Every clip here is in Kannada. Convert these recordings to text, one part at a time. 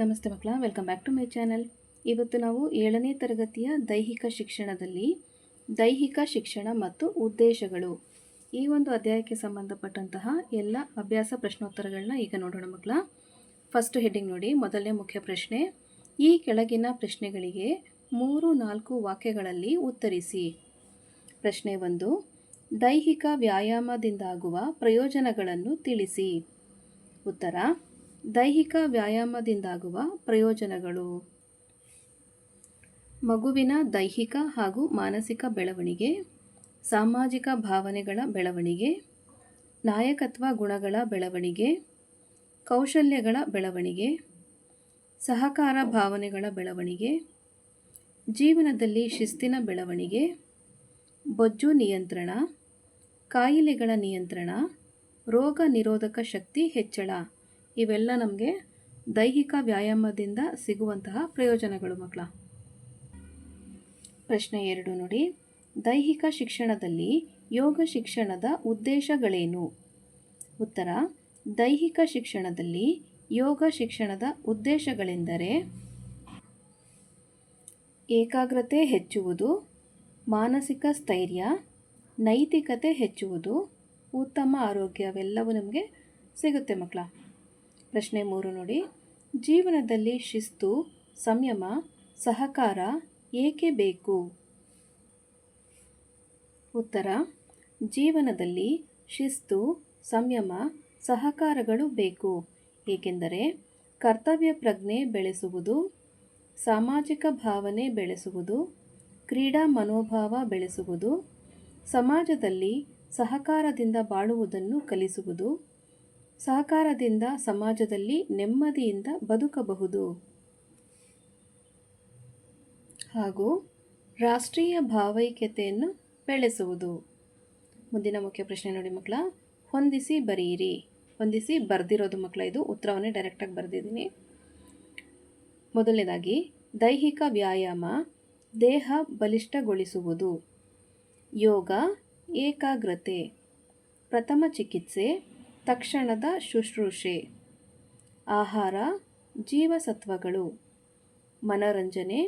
ನಮಸ್ತೆ ಮಕ್ಕಳ welcome back to my channel ಇವತ್ತು ನಾವು ಏಳನೇ ತರಗತಿಯ ದೈಹಿಕ ಶಿಕ್ಷಣದಲ್ಲಿ ದೈಹಿಕ ಶಿಕ್ಷಣ ಮತ್ತು ಉದ್ದೇಶಗಳು ಈ ಒಂದು ಅಧ್ಯಾಯಕ್ಕೆ ಸಂಬಂಧಪಟ್ಟಂತಹ ಎಲ್ಲ ಅಭ್ಯಾಸ ಪ್ರಶ್ನೋತ್ತರಗಳನ್ನ ಈಗ ನೋಡೋಣ ಮಕ್ಕಳ. ಫಸ್ಟ್ ಹೆಡ್ಡಿಂಗ್ ನೋಡಿ, ಮೊದಲನೇ ಮುಖ್ಯ ಪ್ರಶ್ನೆ, ಈ ಕೆಳಗಿನ ಪ್ರಶ್ನೆಗಳಿಗೆ ಮೂರು ನಾಲ್ಕು ವಾಕ್ಯಗಳಲ್ಲಿ ಉತ್ತರಿಸಿ. ಪ್ರಶ್ನೆ ಒಂದು, ದೈಹಿಕ ವ್ಯಾಯಾಮದಿಂದಾಗುವ ಪ್ರಯೋಜನಗಳನ್ನು ತಿಳಿಸಿ. ಉತ್ತರ ದೈಹಿಕ ವ್ಯಾಯಾಮದಿಂದಾಗುವ ಪ್ರಯೋಜನಗಳು. ಮಗುವಿನ ದೈಹಿಕ ಹಾಗೂ ಮಾನಸಿಕ ಬೆಳವಣಿಗೆ, ಸಾಮಾಜಿಕ ಭಾವನೆಗಳ ಬೆಳವಣಿಗೆ, ನಾಯಕತ್ವ ಗುಣಗಳ ಬೆಳವಣಿಗೆ, ಕೌಶಲ್ಯಗಳ ಬೆಳವಣಿಗೆ, ಸಹಕಾರ ಭಾವನೆಗಳ ಬೆಳವಣಿಗೆ, ಜೀವನದಲ್ಲಿ ಶಿಸ್ತಿನ ಬೆಳವಣಿಗೆ, ಬೊಜ್ಜು ನಿಯಂತ್ರಣ, ಕಾಯಿಲೆಗಳ ನಿಯಂತ್ರಣ, ರೋಗ ನಿರೋಧಕ ಶಕ್ತಿ ಹೆಚ್ಚಳ. ಇವೆಲ್ಲ ನಮಗೆ ದೈಹಿಕ ವ್ಯಾಯಾಮದಿಂದ ಸಿಗುವಂತಹ ಪ್ರಯೋಜನಗಳು ಮಕ್ಕಳ. ಪ್ರಶ್ನೆ ಎರಡು ನೋಡಿ. ದೈಹಿಕ ಶಿಕ್ಷಣದಲ್ಲಿ ಯೋಗ ಶಿಕ್ಷಣದ ಉದ್ದೇಶಗಳೇನು? ಉತ್ತರ, ದೈಹಿಕ ಶಿಕ್ಷಣದಲ್ಲಿ ಯೋಗ ಶಿಕ್ಷಣದ ಉದ್ದೇಶಗಳೆಂದರೆ ಏಕಾಗ್ರತೆ ಹೆಚ್ಚುವುದು, ಮಾನಸಿಕ ಸ್ಥೈರ್ಯ, ನೈತಿಕತೆ ಹೆಚ್ಚುವುದು, ಉತ್ತಮ ಆರೋಗ್ಯವೆಲ್ಲವೂ ನಮಗೆ ಸಿಗುತ್ತೆ ಮಕ್ಕಳ. ಪ್ರಶ್ನೆ ಮೂರು ನೋಡಿ. ಜೀವನದಲ್ಲಿ ಶಿಸ್ತು, ಸಂಯಮ, ಸಹಕಾರ ಏಕೆ ಬೇಕು? ಉತ್ತರ, ಜೀವನದಲ್ಲಿ ಶಿಸ್ತು, ಸಂಯಮ, ಸಹಕಾರಗಳು ಬೇಕು. ಏಕೆಂದರೆ ಕರ್ತವ್ಯ ಪ್ರಜ್ಞೆ ಬೆಳೆಸುವುದು, ಸಾಮಾಜಿಕ ಭಾವನೆ ಬೆಳೆಸುವುದು, ಕ್ರೀಡಾ ಮನೋಭಾವ ಬೆಳೆಸುವುದು, ಸಮಾಜದಲ್ಲಿ ಸಹಕಾರದಿಂದ ಬಾಳುವುದನ್ನು ಕಲಿಸುವುದು ಸಹಕಾರದಿಂದ ಸಮಾಜದಲ್ಲಿ ನೆಮ್ಮದಿಯಿಂದ ಬದುಕಬಹುದು. ಹಾಗೂ ರಾಷ್ಟ್ರೀಯ ಭಾವೈಕ್ಯತೆಯನ್ನು ಬೆಳೆಸುವುದು. ಮುಂದಿನ ಮುಖ್ಯ ಪ್ರಶ್ನೆ ನೋಡಿ ಮಕ್ಕಳ, ಹೊಂದಿಸಿ ಬರೆಯಿರಿ ಹೊಂದಿಸಿ ಬರೆದಿರೋದು ಮಕ್ಕಳ, ಇದು ಉತ್ತರವನ್ನೇ ಡೈರೆಕ್ಟಾಗಿ ಬರೆದಿದ್ದೀನಿ. ಮೊದಲನೇದಾಗಿ, ದೈಹಿಕ ವ್ಯಾಯಾಮ ದೇಹ ಬಲಿಷ್ಠಗೊಳಿಸುವುದು. ಯೋಗ ಏಕಾಗ್ರತೆ. ಪ್ರಥಮ ಚಿಕಿತ್ಸೆ ತಕ್ಷಣದ ಶುಶ್ರೂಷೆ. ಆಹಾರ, ಜೀವಸತ್ವಗಳು. ಮನರಂಜನೆ.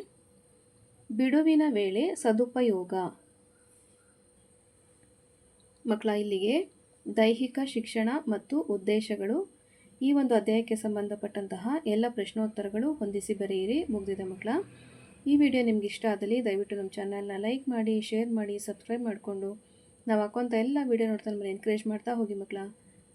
ಬಿಡುವಿನ ವೇಳೆ ಸದುಪಯೋಗ. ಮಕ್ಕಳ, ಇಲ್ಲಿಗೆ ದೈಹಿಕ ಶಿಕ್ಷಣ ಮತ್ತು ಉದ್ದೇಶಗಳು. ಈ ಒಂದು ಅಧ್ಯಾಯಕ್ಕೆ ಸಂಬಂಧಪಟ್ಟಂತಹ ಎಲ್ಲ ಪ್ರಶ್ನೋತ್ತರಗಳು ಹೊಂದಿಸಿ ಬರೆಯಿರಿ, ಮುಗಿದಿದೆ ಮಕ್ಕಳ. ಈ ವಿಡಿಯೋ ನಿಮ್ಗೆ ಇಷ್ಟ ಆದಲ್ಲಿ ದಯವಿಟ್ಟು ನಮ್ಮ ಚಾನಲ್ನ ಲೈಕ್ ಮಾಡಿ, ಶೇರ್ ಮಾಡಿ, ಸಬ್ಸ್ಕ್ರೈಬ್ ಮಾಡಿಕೊಂಡು. ನಾವು ಹಾಕೋಂಥ ಎಲ್ಲ ವೀಡಿಯೋ ನೋಡ್ತಾ ನಮ್ಮನ್ನು ಎನ್ಕರೇಜ್ ಮಾಡ್ತಾ ಹೋಗಿ ಮಕ್ಕಳ.